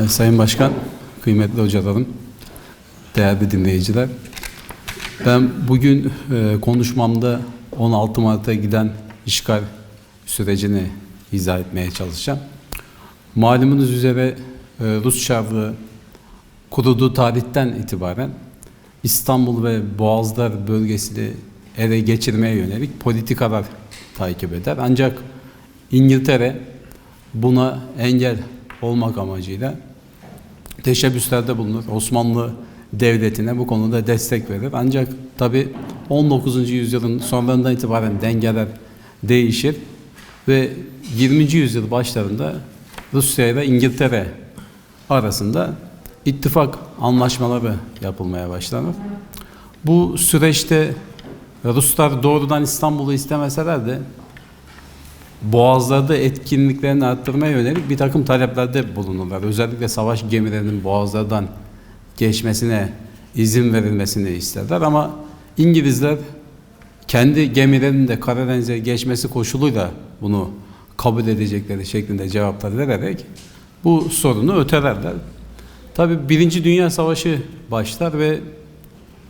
Ee, Sayın Başkan, kıymetli hocalarım, değerli dinleyiciler. Ben bugün e, konuşmamda 16 Mart'a giden işgal sürecini izah etmeye çalışacağım. Malumunuz üzere e, Rus Çarlığı kurulduğu tarihten itibaren İstanbul ve Boğazlar bölgesini ele geçirmeye yönelik politikalar takip eder. Ancak İngiltere buna engel olmak amacıyla teşebbüslerde bulunur. Osmanlı Devleti'ne bu konuda destek verir. Ancak tabi 19. yüzyılın sonlarından itibaren dengeler değişir ve 20. yüzyıl başlarında Rusya ile İngiltere arasında ittifak anlaşmaları yapılmaya başlanır. Bu süreçte Ruslar doğrudan İstanbul'u istemeseler de boğazlarda etkinliklerini arttırmaya yönelik bir takım taleplerde bulunurlar. Özellikle savaş gemilerinin boğazlardan geçmesine izin verilmesini isterler ama İngilizler kendi gemilerinin de Karadeniz'e geçmesi koşuluyla bunu kabul edecekleri şeklinde cevaplar vererek bu sorunu ötelerler. Tabi Birinci Dünya Savaşı başlar ve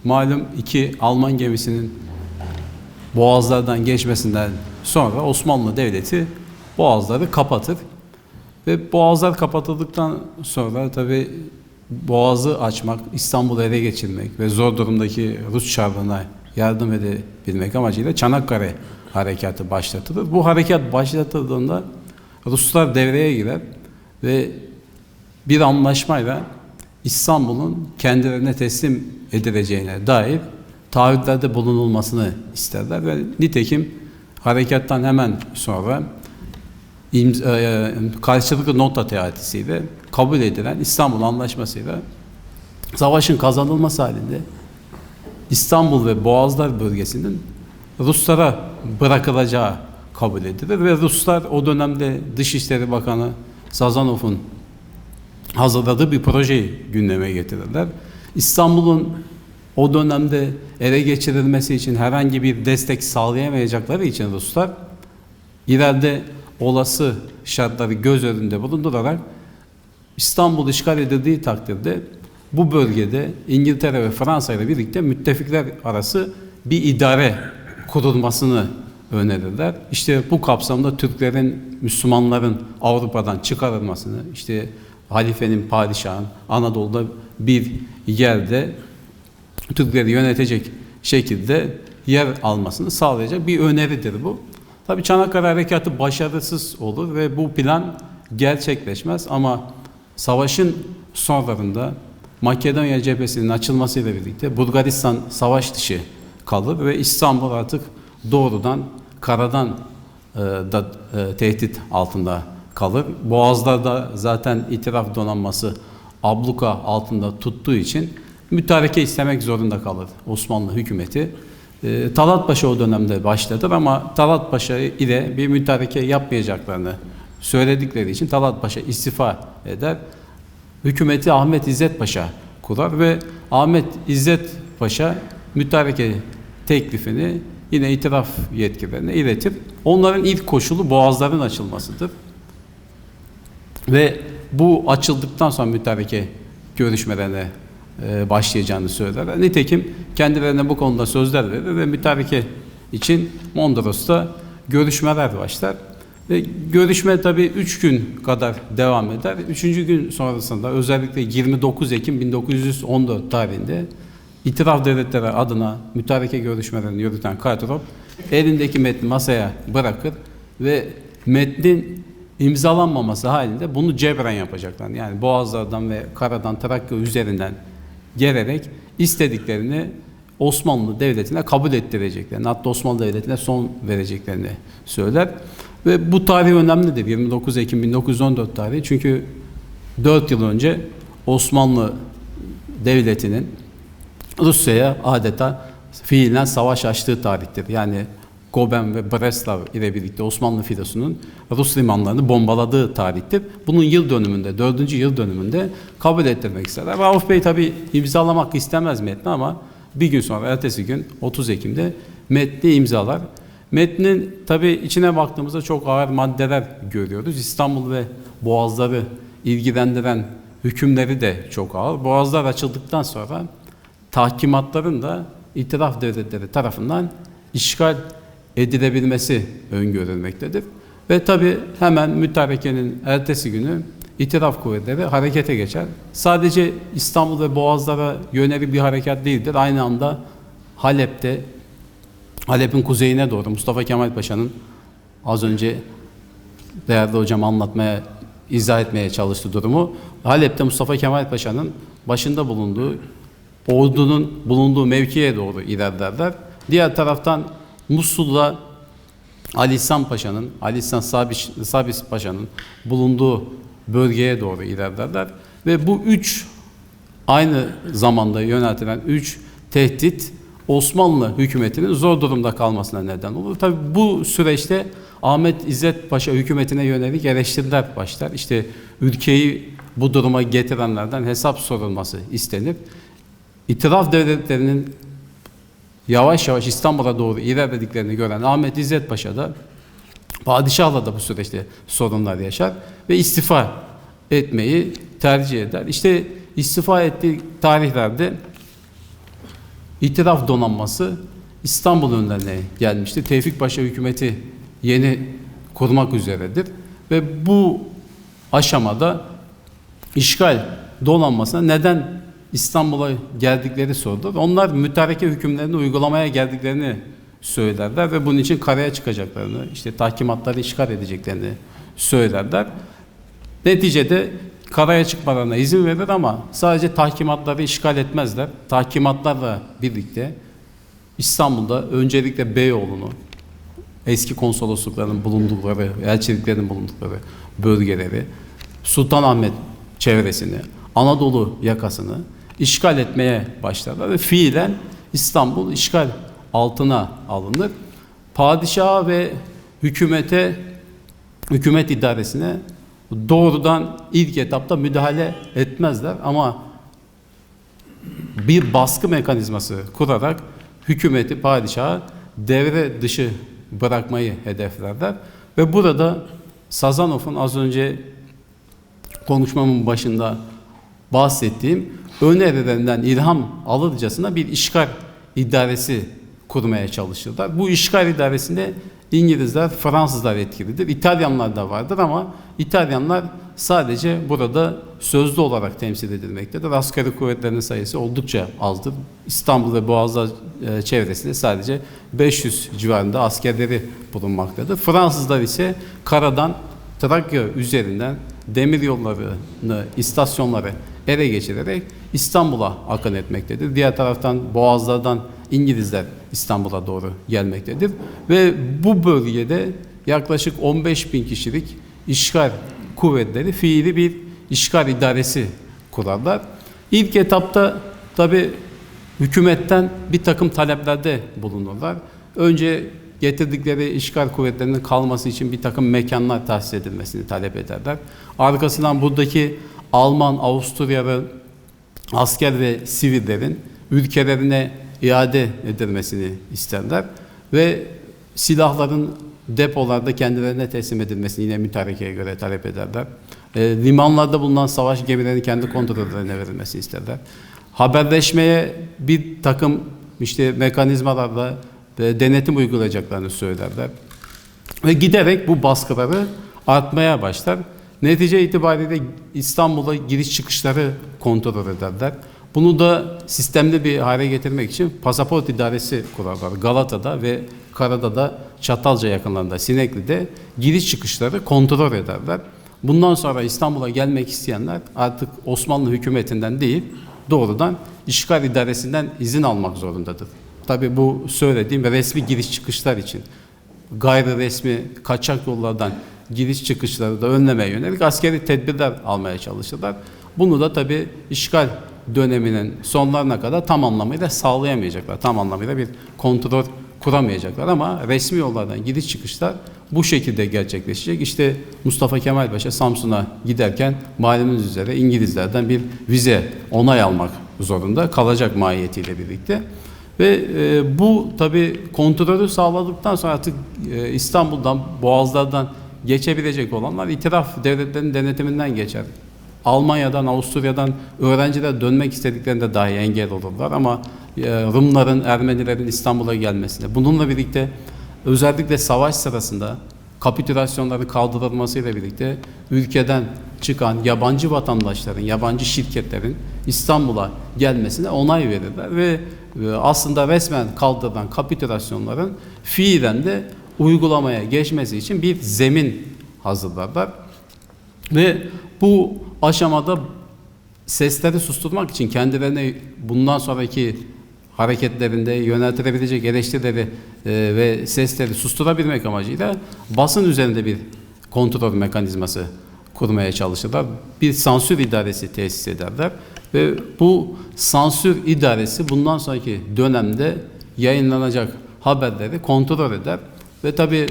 malum iki Alman gemisinin boğazlardan geçmesinden sonra Osmanlı Devleti boğazları kapatır. Ve boğazlar kapatıldıktan sonra tabi boğazı açmak, İstanbul'u ele geçirmek ve zor durumdaki Rus çarlığına yardım edebilmek amacıyla Çanakkale harekatı başlatılır. Bu harekat başlatıldığında Ruslar devreye girer ve bir anlaşmayla İstanbul'un kendilerine teslim edileceğine dair taahhütlerde bulunulmasını isterler ve nitekim harekattan hemen sonra imza, e, karşılıklı nota teatisiyle kabul edilen İstanbul Anlaşması'yla savaşın kazanılması halinde İstanbul ve Boğazlar bölgesinin Ruslara bırakılacağı kabul edilir ve Ruslar o dönemde Dışişleri Bakanı Sazanov'un hazırladığı bir projeyi gündeme getirirler. İstanbul'un o dönemde ele geçirilmesi için herhangi bir destek sağlayamayacakları için Ruslar ileride olası şartları göz önünde bulundurarak İstanbul işgal edildiği takdirde bu bölgede İngiltere ve Fransa ile birlikte müttefikler arası bir idare kurulmasını önerirler. İşte bu kapsamda Türklerin, Müslümanların Avrupa'dan çıkarılmasını, işte halifenin, padişahın Anadolu'da bir yerde Türkleri yönetecek şekilde yer almasını sağlayacak bir öneridir bu. Tabi Çanakkale Harekatı başarısız olur ve bu plan gerçekleşmez ama savaşın sonlarında Makedonya cephesinin açılmasıyla birlikte Bulgaristan savaş dışı kalır ve İstanbul artık doğrudan karadan e, da e, tehdit altında kalır. Boğazlarda zaten itiraf donanması abluka altında tuttuğu için mütareke istemek zorunda kalır Osmanlı hükümeti. E, Talat Paşa o dönemde başladı ama Talat Paşa ile bir mütareke yapmayacaklarını söyledikleri için Talat Paşa istifa eder. Hükümeti Ahmet İzzet Paşa kurar ve Ahmet İzzet Paşa mütareke teklifini yine itiraf yetkilerine iletip onların ilk koşulu boğazların açılmasıdır. Ve bu açıldıktan sonra mütareke görüşmelerine başlayacağını söyler. Nitekim kendilerine bu konuda sözler verir ve mütareke için Mondros'ta görüşmeler başlar. Ve görüşme tabii 3 gün kadar devam eder. Üçüncü gün sonrasında özellikle 29 Ekim 1914 tarihinde İtiraf Devletleri adına mütareke görüşmelerini yürüten Kadyrov elindeki metni masaya bırakır ve metnin imzalanmaması halinde bunu cebren yapacaklar. Yani Boğazlardan ve Karadan Trakya üzerinden gelerek istediklerini Osmanlı Devleti'ne kabul ettireceklerini, hatta Osmanlı Devleti'ne son vereceklerini söyler. Ve bu tarih önemlidir. 29 Ekim 1914 tarihi. Çünkü 4 yıl önce Osmanlı Devleti'nin Rusya'ya adeta fiilen savaş açtığı tarihtir. Yani Goben ve Breslav ile birlikte Osmanlı filosunun Rus limanlarını bombaladığı tarihtir. Bunun yıl dönümünde, dördüncü yıl dönümünde kabul ettirmek isterler. Rauf Bey tabi imzalamak istemez metni ama bir gün sonra, ertesi gün 30 Ekim'de metni imzalar. Metnin tabi içine baktığımızda çok ağır maddeler görüyoruz. İstanbul ve Boğazları ilgilendiren hükümleri de çok ağır. Boğazlar açıldıktan sonra tahkimatların da itiraf devletleri tarafından işgal edilebilmesi öngörülmektedir. Ve tabi hemen mütarekenin ertesi günü itiraf kuvvetleri harekete geçer. Sadece İstanbul ve Boğazlara yönelik bir harekat değildir. Aynı anda Halep'te, Halep'in kuzeyine doğru Mustafa Kemal Paşa'nın az önce değerli hocam anlatmaya, izah etmeye çalıştı durumu. Halep'te Mustafa Kemal Paşa'nın başında bulunduğu ordunun bulunduğu mevkiye doğru ilerlerler. Diğer taraftan Musul'da Ali İhsan Paşa'nın, Ali İhsan Sabis, Sabis Paşa'nın bulunduğu bölgeye doğru ilerlerler. Ve bu üç aynı zamanda yöneltilen üç tehdit Osmanlı hükümetinin zor durumda kalmasına neden olur. Tabi bu süreçte Ahmet İzzet Paşa hükümetine yönelik eleştiriler başlar. İşte ülkeyi bu duruma getirenlerden hesap sorulması istenir. İtiraf devletlerinin yavaş yavaş İstanbul'a doğru ilerlediklerini gören Ahmet İzzet Paşa da padişahla da bu süreçte sorunlar yaşar ve istifa etmeyi tercih eder. İşte istifa ettiği tarihlerde itiraf donanması İstanbul önlerine gelmişti. Tevfik Paşa hükümeti yeni kurmak üzeredir ve bu aşamada işgal donanmasına neden İstanbul'a geldikleri sorulur. Onlar mütareke hükümlerini uygulamaya geldiklerini söylerler ve bunun için karaya çıkacaklarını, işte tahkimatları işgal edeceklerini söylerler. Neticede karaya çıkmalarına izin verir ama sadece tahkimatları işgal etmezler. Tahkimatlarla birlikte İstanbul'da öncelikle Beyoğlu'nu, eski konsoloslukların bulundukları, elçiliklerin bulundukları bölgeleri, Sultanahmet çevresini, Anadolu yakasını işgal etmeye başlarlar ve fiilen İstanbul işgal altına alınır. Padişaha ve hükümete, hükümet idaresine doğrudan ilk etapta müdahale etmezler ama bir baskı mekanizması kurarak hükümeti, padişahı devre dışı bırakmayı hedeflerler. Ve burada Sazanov'un az önce konuşmamın başında bahsettiğim önerilerinden ilham alırcasına bir işgal idaresi kurmaya çalışırlar. Bu işgal idaresinde İngilizler, Fransızlar etkilidir. İtalyanlar da vardır ama İtalyanlar sadece burada sözlü olarak temsil edilmektedir. Askeri kuvvetlerinin sayısı oldukça azdır. İstanbul ve Boğazlar e, çevresinde sadece 500 civarında askerleri bulunmaktadır. Fransızlar ise karadan Trakya üzerinden demir yollarını, istasyonları ele geçirerek İstanbul'a akın etmektedir. Diğer taraftan Boğazlardan İngilizler İstanbul'a doğru gelmektedir. Ve bu bölgede yaklaşık 15 bin kişilik işgal kuvvetleri fiili bir işgal idaresi kurarlar. İlk etapta tabi hükümetten bir takım taleplerde bulunurlar. Önce getirdikleri işgal kuvvetlerinin kalması için bir takım mekanlar tahsis edilmesini talep ederler. Arkasından buradaki Alman, Avusturyalı asker ve sivillerin ülkelerine iade edilmesini isterler ve silahların depolarda kendilerine teslim edilmesini yine mütarekeye göre talep ederler. E, limanlarda bulunan savaş gemilerinin kendi kontrollerine verilmesi isterler. Haberleşmeye bir takım işte mekanizmalarla e, denetim uygulayacaklarını söylerler. Ve giderek bu baskıları artmaya başlar. Netice itibariyle İstanbul'a giriş çıkışları kontrol ederler. Bunu da sistemli bir hale getirmek için pasaport idaresi kurarlar. Galata'da ve Karada'da Çatalca yakınlarında Sinekli'de giriş çıkışları kontrol ederler. Bundan sonra İstanbul'a gelmek isteyenler artık Osmanlı hükümetinden değil doğrudan işgal idaresinden izin almak zorundadır. Tabi bu söylediğim resmi giriş çıkışlar için gayri resmi kaçak yollardan giriş çıkışları da önlemeye yönelik askeri tedbirler almaya çalışırlar. Bunu da tabi işgal döneminin sonlarına kadar tam anlamıyla sağlayamayacaklar. Tam anlamıyla bir kontrol kuramayacaklar ama resmi yollardan giriş çıkışlar bu şekilde gerçekleşecek. İşte Mustafa Kemal Paşa Samsun'a giderken malumunuz üzere İngilizlerden bir vize onay almak zorunda kalacak mahiyetiyle birlikte. Ve e, bu tabi kontrolü sağladıktan sonra artık e, İstanbul'dan, Boğazlardan geçebilecek olanlar itiraf devletlerinin denetiminden geçer. Almanya'dan, Avusturya'dan öğrenciler dönmek istediklerinde dahi engel olurlar ama e, Rumların, Ermenilerin İstanbul'a gelmesine. Bununla birlikte özellikle savaş sırasında kapitülasyonları kaldırılmasıyla birlikte ülkeden çıkan yabancı vatandaşların, yabancı şirketlerin İstanbul'a gelmesine onay verirler ve e, aslında resmen kaldırılan kapitülasyonların fiilen de uygulamaya geçmesi için bir zemin hazırlarlar. Ve bu aşamada sesleri susturmak için kendilerine bundan sonraki hareketlerinde yöneltilebilecek eleştirileri e, ve sesleri susturabilmek amacıyla basın üzerinde bir kontrol mekanizması kurmaya çalışırlar. Bir sansür idaresi tesis ederler ve bu sansür idaresi bundan sonraki dönemde yayınlanacak haberleri kontrol eder ve tabi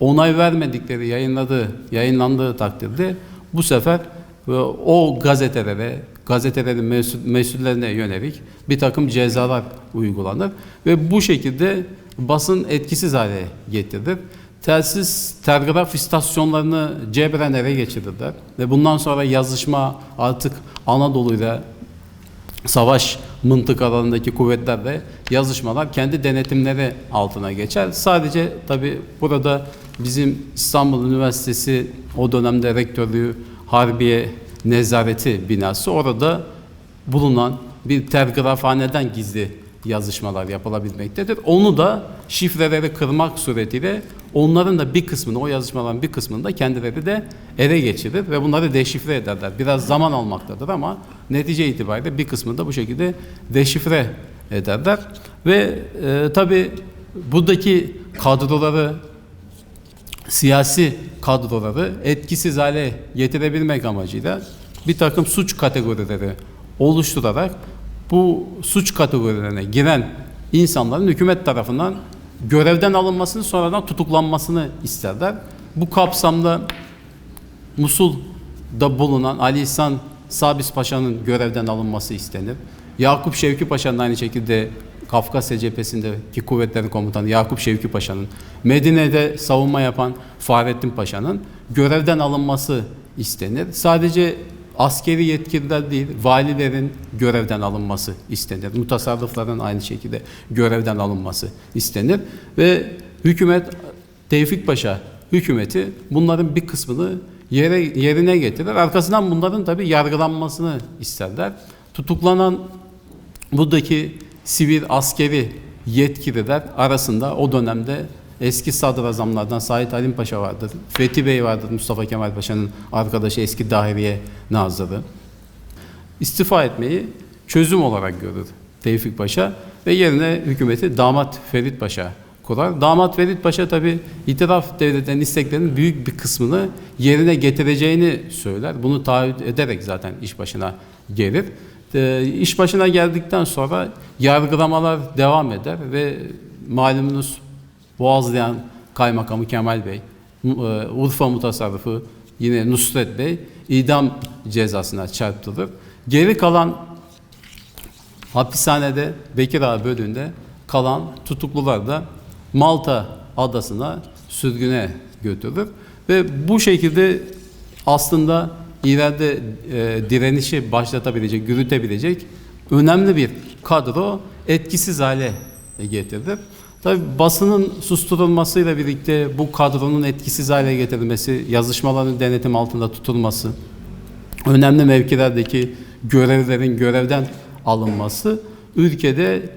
onay vermedikleri yayınladığı yayınlandığı takdirde bu sefer e, o gazetelere, gazetelerin mesul, mesullerine yönelik bir takım cezalar uygulanır ve bu şekilde basın etkisiz hale getirilir. Telsiz telgraf istasyonlarını cebren ele geçirirler ve bundan sonra yazışma artık Anadolu'yla savaş mıntıkalarındaki kuvvetlerle yazışmalar kendi denetimleri altına geçer. Sadece tabi burada bizim İstanbul Üniversitesi o dönemde rektörlüğü Harbiye Nezareti binası orada bulunan bir telgrafhaneden gizli yazışmalar yapılabilmektedir. Onu da şifreleri kırmak suretiyle onların da bir kısmını, o yazışmaların bir kısmını da kendileri de ele geçirir ve bunları deşifre ederler. Biraz zaman almaktadır ama netice itibariyle bir kısmını da bu şekilde deşifre ederler. Ve e, tabi buradaki kadroları siyasi kadroları etkisiz hale getirebilmek amacıyla bir takım suç kategorileri oluşturarak bu suç kategorilerine giren insanların hükümet tarafından görevden alınmasını sonradan tutuklanmasını isterler. Bu kapsamda Musul'da bulunan Ali İhsan Sabis Paşa'nın görevden alınması istenir. Yakup Şevki Paşa'nın aynı şekilde Kafkasya cephesindeki kuvvetlerin komutanı Yakup Şevki Paşa'nın, Medine'de savunma yapan Fahrettin Paşa'nın görevden alınması istenir. Sadece askeri yetkililer değil, valilerin görevden alınması istenir. Mutasarrıfların aynı şekilde görevden alınması istenir. Ve hükümet, Tevfik Paşa hükümeti bunların bir kısmını yere, yerine getirir. Arkasından bunların tabi yargılanmasını isterler. Tutuklanan buradaki sivil askeri yetkililer arasında o dönemde eski sadrazamlardan Said Halim Paşa vardır. Fethi Bey vardır Mustafa Kemal Paşa'nın arkadaşı eski dahiliye nazırı. İstifa etmeyi çözüm olarak görür Tevfik Paşa ve yerine hükümeti damat Ferit Paşa kurar. Damat Ferit Paşa tabi itiraf devletlerinin isteklerinin büyük bir kısmını yerine getireceğini söyler. Bunu taahhüt ederek zaten iş başına gelir. E, iş başına geldikten sonra yargılamalar devam eder ve malumunuz Boğazlayan Kaymakamı Kemal Bey, e, Urfa Mutasarrıfı yine Nusret Bey idam cezasına çarptırılır. Geri kalan hapishanede Bekir Ağa bölüğünde kalan tutuklular da Malta adasına sürgüne götürülür ve bu şekilde aslında ileride e, direnişi başlatabilecek, yürütebilecek önemli bir kadro etkisiz hale getirdi. Tabi basının susturulmasıyla birlikte bu kadronun etkisiz hale getirilmesi, yazışmaların denetim altında tutulması, önemli mevkilerdeki görevlerin görevden alınması ülkede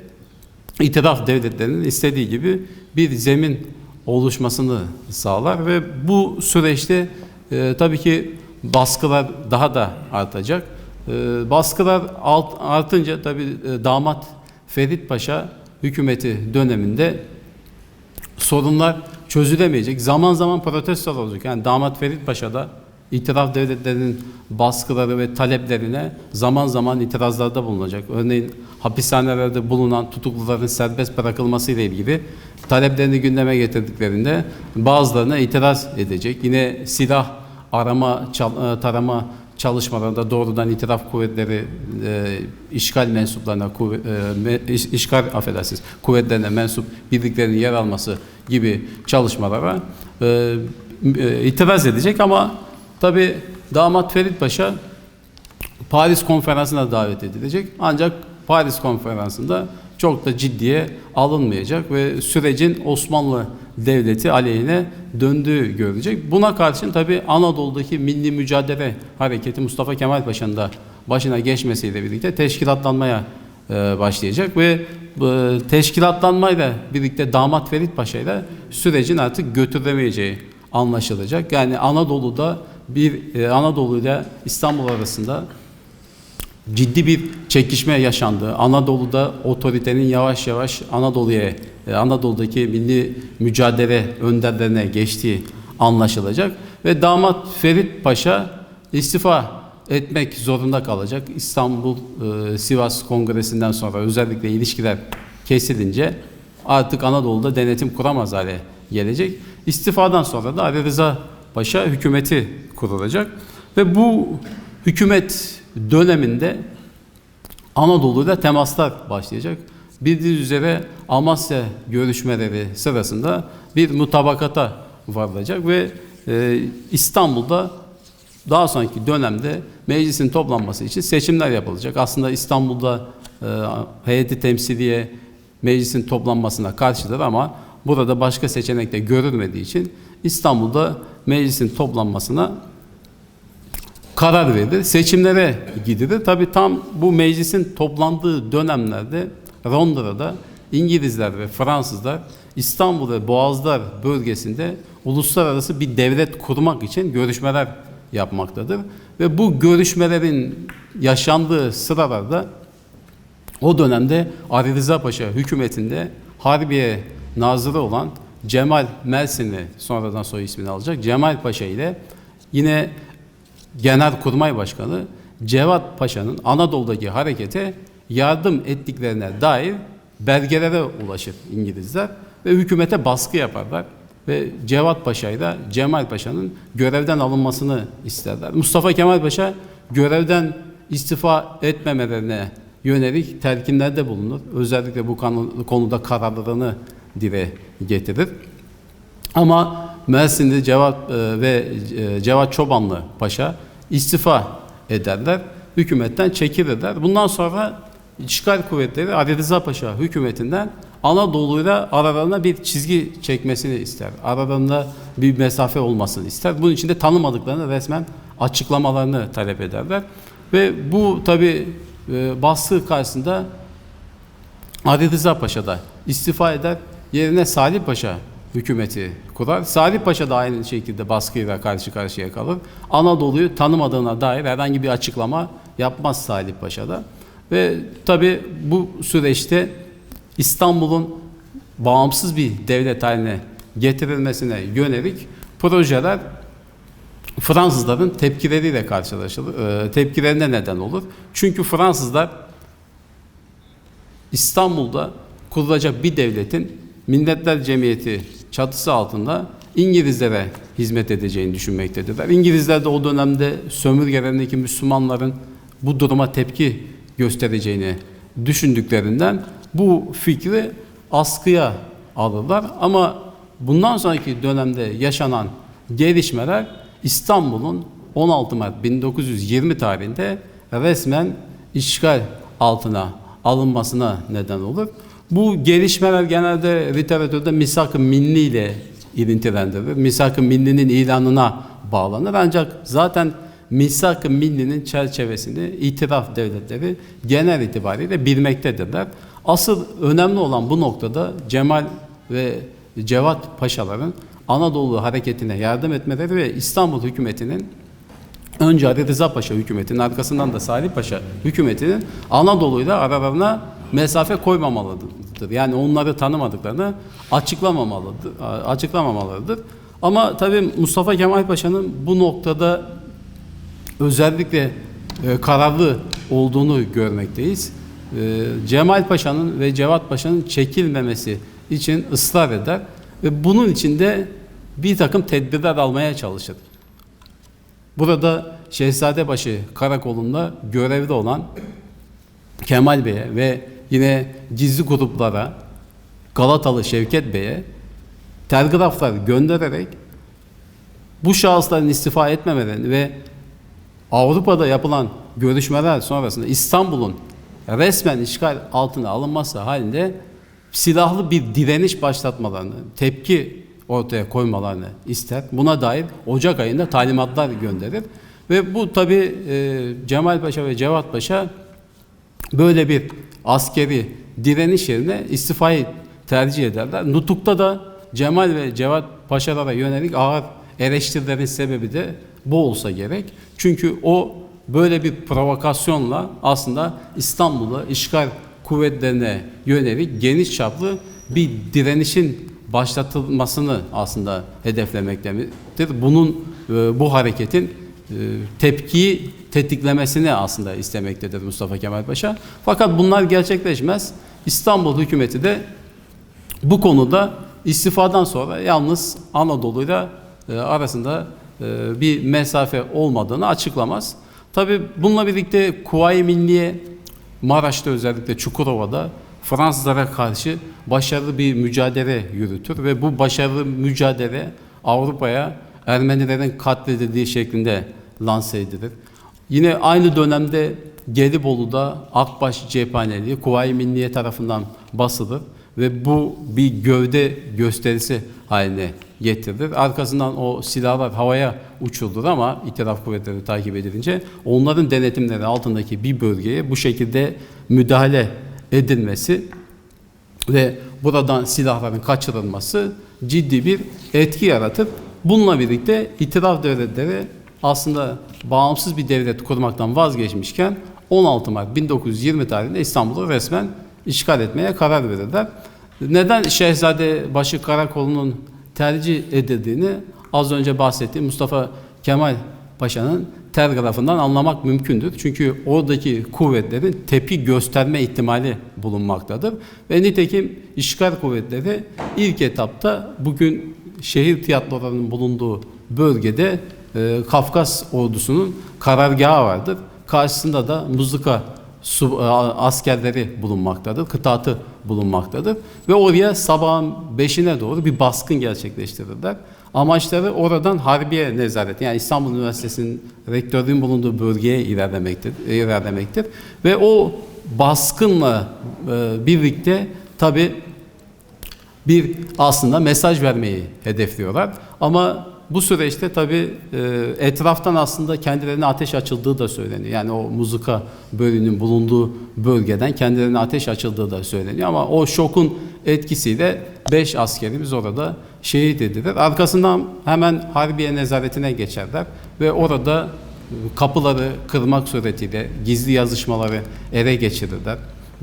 itiraf devletlerinin istediği gibi bir zemin oluşmasını sağlar ve bu süreçte e, tabii ki baskılar daha da artacak. E, baskılar alt, artınca tabii e, damat Ferit Paşa hükümeti döneminde sorunlar çözülemeyecek. Zaman zaman protestolar olacak. Yani damat Ferit Paşa da itiraf devletlerinin baskıları ve taleplerine zaman zaman itirazlarda bulunacak. Örneğin hapishanelerde bulunan tutukluların serbest bırakılması ile ilgili taleplerini gündeme getirdiklerinde bazılarına itiraz edecek. Yine silah arama, e, tarama çalışmalarında doğrudan itiraf kuvvetleri e, işgal mensuplarına kuvvet, e, işgal affedersiniz kuvvetlerine mensup birliklerin yer alması gibi çalışmalara e, e, itiraz edecek ama tabi damat Ferit Paşa Paris konferansına davet edilecek. Ancak Paris konferansında çok da ciddiye alınmayacak ve sürecin Osmanlı Devleti aleyhine döndüğü görecek. Buna karşın tabi Anadolu'daki milli mücadele hareketi Mustafa Kemal Paşa'nın da başına geçmesiyle birlikte teşkilatlanmaya e, başlayacak ve e, teşkilatlanmayla birlikte damat Ferit Paşa ile sürecin artık götüremeyeceği anlaşılacak. Yani Anadolu'da bir e, Anadolu ile İstanbul arasında ciddi bir çekişme yaşandı. Anadolu'da otoritenin yavaş yavaş Anadolu'ya, e, Anadolu'daki milli mücadele önderlerine geçtiği anlaşılacak. Ve damat Ferit Paşa istifa etmek zorunda kalacak. İstanbul e, Sivas Kongresi'nden sonra özellikle ilişkiler kesilince artık Anadolu'da denetim kuramaz hale gelecek. İstifadan sonra da Ali Rıza Paşa hükümeti kurulacak ve bu hükümet döneminde Anadolu'da temaslar başlayacak. Bildiğiniz üzere Amasya görüşmeleri sırasında bir mutabakata varılacak ve e, İstanbul'da daha sonraki dönemde meclisin toplanması için seçimler yapılacak. Aslında İstanbul'da e, heyeti temsiliye meclisin toplanmasına karşıdır ama burada başka seçenek de görülmediği için İstanbul'da meclisin toplanmasına karar verilir. Seçimlere gidilir. Tabii tam bu meclisin toplandığı dönemlerde Londra'da İngilizler ve Fransızlar İstanbul ve Boğazlar bölgesinde uluslararası bir devlet kurmak için görüşmeler yapmaktadır. Ve bu görüşmelerin yaşandığı sıralarda o dönemde Ali Rıza Paşa hükümetinde Harbiye Nazırı olan Cemal Mersinli sonradan soy ismini alacak Cemal Paşa ile yine Genelkurmay Başkanı Cevat Paşa'nın Anadolu'daki harekete yardım ettiklerine dair belgelere ulaşır İngilizler ve hükümete baskı yaparlar ve Cevat Paşa ile Cemal Paşa'nın görevden alınmasını isterler. Mustafa Kemal Paşa görevden istifa etmemelerine yönelik telkinlerde bulunur. Özellikle bu konuda kararlarını dile getirir. Ama Mersin'de Cevat e, ve e, Cevat Çobanlı Paşa istifa ederler. Hükümetten çekilirler. Bundan sonra işgal kuvvetleri Ali Rıza Paşa hükümetinden Anadolu'yla aralarına bir çizgi çekmesini ister. Aralarında bir mesafe olmasını ister. Bunun için de tanımadıklarını resmen açıklamalarını talep ederler. Ve bu tabi e, baskı karşısında Ali Rıza Paşa da istifa eder. Yerine Salih Paşa hükümeti kurar. Salih Paşa da aynı şekilde baskıyla karşı karşıya kalır. Anadolu'yu tanımadığına dair herhangi bir açıklama yapmaz Salih Paşa da. Ve tabi bu süreçte İstanbul'un bağımsız bir devlet haline getirilmesine yönelik projeler Fransızların tepkileriyle karşılaşılır. E, tepkilerine neden olur. Çünkü Fransızlar İstanbul'da kurulacak bir devletin Milletler Cemiyeti çatısı altında İngilizlere hizmet edeceğini düşünmektedirler. İngilizler de o dönemde sömürgelerindeki Müslümanların bu duruma tepki göstereceğini düşündüklerinden bu fikri askıya alırlar. Ama bundan sonraki dönemde yaşanan gelişmeler İstanbul'un 16 Mart 1920 tarihinde resmen işgal altına alınmasına neden olur. Bu gelişmeler genelde literatürde misak-ı milli ile ilintilendirilir. Misak-ı millinin ilanına bağlanır. Ancak zaten misak-ı millinin çerçevesini itiraf devletleri genel itibariyle bilmektedirler. Asıl önemli olan bu noktada Cemal ve Cevat Paşaların Anadolu hareketine yardım etmeleri ve İstanbul hükümetinin önce Ali Rıza Paşa hükümetinin arkasından da Salih Paşa hükümetinin Anadolu'yla aralarına mesafe koymamalıdır. Yani onları tanımadıklarını açıklamamalıdır. açıklamamalıdır. Ama tabii Mustafa Kemal Paşa'nın bu noktada özellikle e, kararlı olduğunu görmekteyiz. E, Cemal Paşa'nın ve Cevat Paşa'nın çekilmemesi için ısrar eder ve bunun için de bir takım tedbirler almaya çalışır. Burada Şehzadebaşı Karakolu'nda görevde olan Kemal Bey'e ve yine gizli gruplara Galatalı Şevket Bey'e telgraflar göndererek bu şahısların istifa etmemelerini ve Avrupa'da yapılan görüşmeler sonrasında İstanbul'un resmen işgal altına alınması halinde silahlı bir direniş başlatmalarını, tepki ortaya koymalarını ister. Buna dair Ocak ayında talimatlar gönderir. Ve bu tabi Cemal Paşa ve Cevat Paşa böyle bir askeri direniş yerine istifayı tercih ederler. Nutuk'ta da Cemal ve Cevat Paşalara yönelik ağır eleştirilerin sebebi de bu olsa gerek. Çünkü o böyle bir provokasyonla aslında İstanbul'u işgal kuvvetlerine yönelik geniş çaplı bir direnişin başlatılmasını aslında hedeflemektedir. Bunun e, bu hareketin e, tepkiyi tetiklemesini aslında istemektedir Mustafa Kemal Paşa. Fakat bunlar gerçekleşmez. İstanbul hükümeti de bu konuda istifadan sonra yalnız Anadolu'yla e, arasında e, bir mesafe olmadığını açıklamaz. Tabi bununla birlikte Kuvayi Milliye Maraş'ta özellikle Çukurova'da Fransızlara karşı başarılı bir mücadele yürütür ve bu başarılı mücadele Avrupa'ya Ermenilerin katledildiği şeklinde lanse edilir. Yine aynı dönemde Gelibolu'da Akbaş cephaneliği Kuvayi Milliye tarafından basılır ve bu bir gövde gösterisi haline getirilir. Arkasından o silahlar havaya uçurulur ama itiraf kuvvetleri takip edilince onların denetimleri altındaki bir bölgeye bu şekilde müdahale edilmesi ve buradan silahların kaçırılması ciddi bir etki yaratır. Bununla birlikte itiraf devletleri aslında bağımsız bir devlet kurmaktan vazgeçmişken 16 Mart 1920 tarihinde İstanbul'u resmen işgal etmeye karar verirler. Neden Şehzade Başı Karakol'un tercih edildiğini az önce bahsettiğim Mustafa Kemal Paşa'nın telgrafından anlamak mümkündür. Çünkü oradaki kuvvetlerin tepki gösterme ihtimali bulunmaktadır. Ve nitekim işgal kuvvetleri ilk etapta bugün şehir tiyatrolarının bulunduğu bölgede e, Kafkas ordusunun karargahı vardır. Karşısında da muzika su, askerleri bulunmaktadır, kıtatı bulunmaktadır. Ve oraya sabahın beşine doğru bir baskın gerçekleştirirler. Amaçları oradan Harbiye Nezaret, yani İstanbul Üniversitesi'nin rektörlüğün bulunduğu bölgeye ilerlemektir. ilerlemektir. Ve o baskınla e, birlikte tabi bir aslında mesaj vermeyi hedefliyorlar. Ama bu süreçte tabi e, etraftan aslında kendilerine ateş açıldığı da söyleniyor. Yani o muzika bölümünün bulunduğu bölgeden kendilerine ateş açıldığı da söyleniyor. Ama o şokun etkisiyle 5 askerimiz orada şehit edilir. Arkasından hemen Harbiye nezaretine geçerler ve orada kapıları kırmak suretiyle gizli yazışmaları ele geçirirler.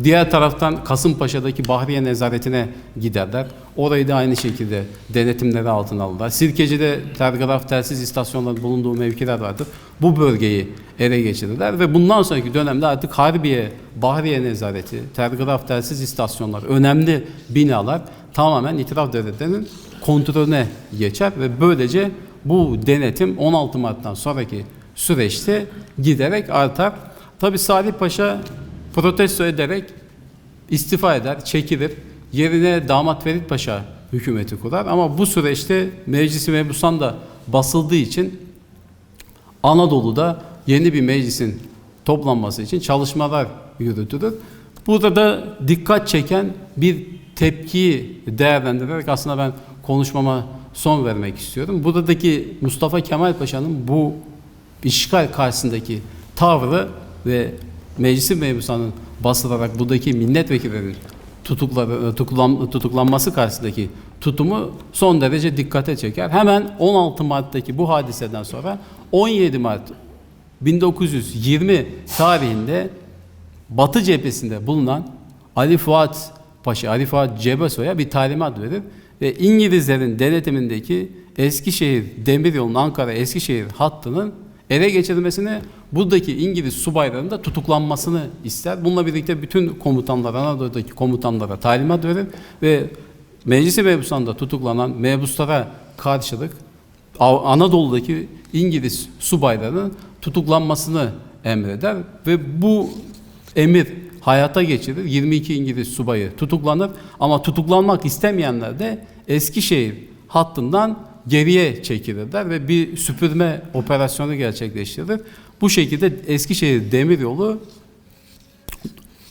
Diğer taraftan Kasımpaşa'daki Bahriye Nezaretine giderler. Orayı da aynı şekilde denetimleri altına alırlar. Sirkeci'de telgraf telsiz istasyonları bulunduğu mevkiler vardır. Bu bölgeyi ele geçirirler ve bundan sonraki dönemde artık Harbiye, Bahriye Nezareti, telgraf telsiz istasyonları, önemli binalar tamamen itiraf devletlerinin kontrolüne geçer ve böylece bu denetim 16 Mart'tan sonraki süreçte giderek artar. Tabi Salih Paşa protesto ederek istifa eder, çekilir. Yerine damat Ferit Paşa hükümeti kurar. Ama bu süreçte Meclisi Mebusan da basıldığı için Anadolu'da yeni bir meclisin toplanması için çalışmalar yürütülür. Burada da dikkat çeken bir tepkiyi değerlendirerek aslında ben konuşmama son vermek istiyorum. Buradaki Mustafa Kemal Paşa'nın bu işgal karşısındaki tavrı ve meclisin mebusanın basılarak buradaki milletvekillerinin tutukları, tutuklan, tutuklanması karşısındaki tutumu son derece dikkate çeker. Hemen 16 Mart'taki bu hadiseden sonra 17 Mart 1920 tarihinde Batı cephesinde bulunan Ali Fuat Paşa, Ali Fuat Cebesoy'a bir talimat verir ve İngilizlerin denetimindeki Eskişehir Demiryolu'nun Ankara Eskişehir hattının ele geçirilmesini, buradaki İngiliz subaylarının da tutuklanmasını ister. Bununla birlikte bütün komutanlar, Anadolu'daki komutanlara talimat verir ve Meclisi mebusanda tutuklanan mebuslara karşılık Anadolu'daki İngiliz subaylarının tutuklanmasını emreder ve bu emir hayata geçirir. 22 İngiliz subayı tutuklanır ama tutuklanmak istemeyenler de Eskişehir hattından geriye çekilirler ve bir süpürme operasyonu gerçekleştirilir. Bu şekilde Eskişehir Demiryolu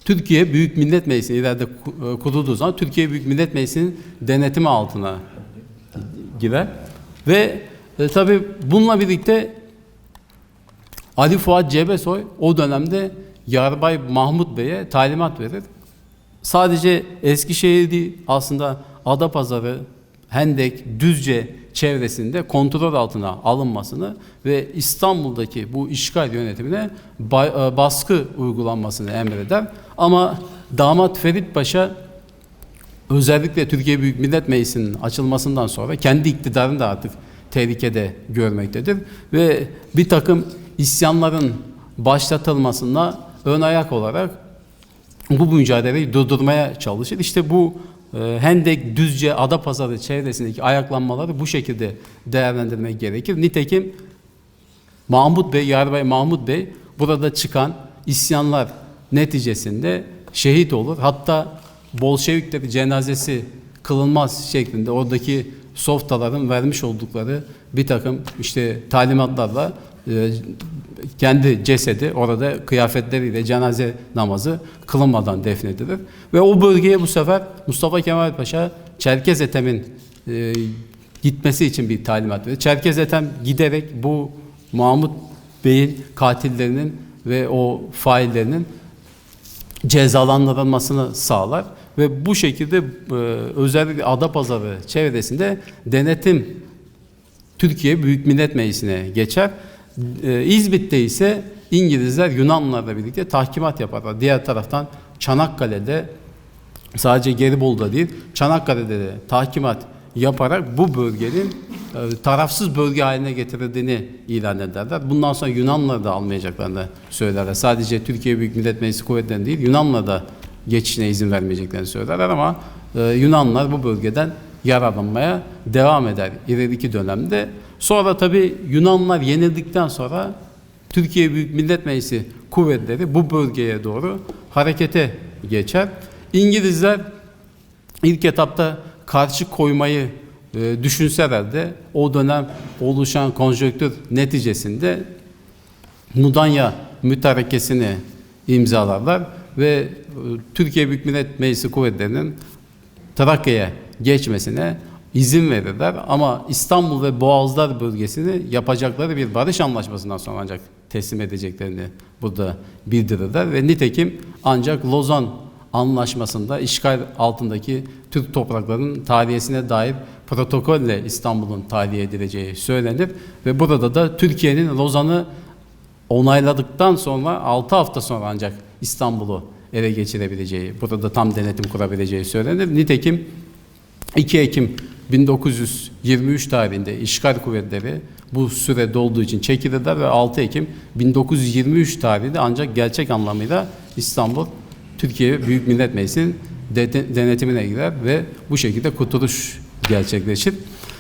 Türkiye Büyük Millet Meclisi ileride e, kurulduğu zaman Türkiye Büyük Millet Meclisi'nin denetimi altına girer. Ve e, tabi bununla birlikte Ali Fuat Cebesoy o dönemde Yarbay Mahmut Bey'e talimat verir. Sadece Eskişehir değil aslında Adapazarı, Hendek, Düzce çevresinde kontrol altına alınmasını ve İstanbul'daki bu işgal yönetimine e, baskı uygulanmasını emreder. Ama damat Ferit Paşa özellikle Türkiye Büyük Millet Meclisi'nin açılmasından sonra kendi iktidarını da artık tehlikede görmektedir. Ve bir takım isyanların başlatılmasına ön ayak olarak bu mücadeleyi durdurmaya çalışır. İşte bu Hendek, Düzce, Adapazarı çevresindeki ayaklanmaları bu şekilde değerlendirmek gerekir. Nitekim Mahmut Bey, Yarbay Mahmut Bey burada çıkan isyanlar neticesinde şehit olur. Hatta Bolşevikleri cenazesi kılınmaz şeklinde oradaki softaların vermiş oldukları bir takım işte talimatlarla kendi cesedi orada kıyafetleriyle cenaze namazı kılınmadan defnedilir. Ve o bölgeye bu sefer Mustafa Kemal Paşa Çerkez Ethem'in e, gitmesi için bir talimat verir. Çerkez Ethem giderek bu Mahmut Bey'in katillerinin ve o faillerinin cezalandırılmasını sağlar ve bu şekilde e, özellikle Adapazarı çevresinde denetim Türkiye Büyük Millet Meclisi'ne geçer. E, İzmit'te ise İngilizler Yunanlılarla birlikte tahkimat yaparlar. Diğer taraftan Çanakkale'de sadece Gelibolu'da değil Çanakkale'de de tahkimat yaparak bu bölgenin e, tarafsız bölge haline getirildiğini ilan ederler. Bundan sonra Yunanlıları da almayacaklarını söylerler. Sadece Türkiye Büyük Millet Meclisi kuvvetlerinin değil Yunanlılara da geçişine izin vermeyeceklerini söylerler ama e, Yunanlılar bu bölgeden yararlanmaya devam eder ileriki dönemde. Sonra tabi Yunanlılar yenildikten sonra Türkiye Büyük Millet Meclisi kuvvetleri bu bölgeye doğru harekete geçer. İngilizler ilk etapta karşı koymayı e, düşünseler de o dönem oluşan konjonktür neticesinde Mudanya mütarekesini imzalarlar ve e, Türkiye Büyük Millet Meclisi kuvvetlerinin Trakya'ya geçmesine izin verirler ama İstanbul ve Boğazlar bölgesini yapacakları bir barış anlaşmasından sonra ancak teslim edeceklerini burada bildirirler ve nitekim ancak Lozan anlaşmasında işgal altındaki Türk topraklarının tahliyesine dair protokolle İstanbul'un tahliye edileceği söylenir ve burada da Türkiye'nin Lozan'ı onayladıktan sonra 6 hafta sonra ancak İstanbul'u ele geçirebileceği, burada tam denetim kurabileceği söylenir. Nitekim 2 Ekim 1923 tarihinde işgal kuvvetleri bu süre dolduğu için çekilirler ve 6 Ekim 1923 tarihinde ancak gerçek anlamıyla İstanbul Türkiye Büyük Millet Meclisi'nin de- denetimine girer ve bu şekilde kurtuluş gerçekleşir.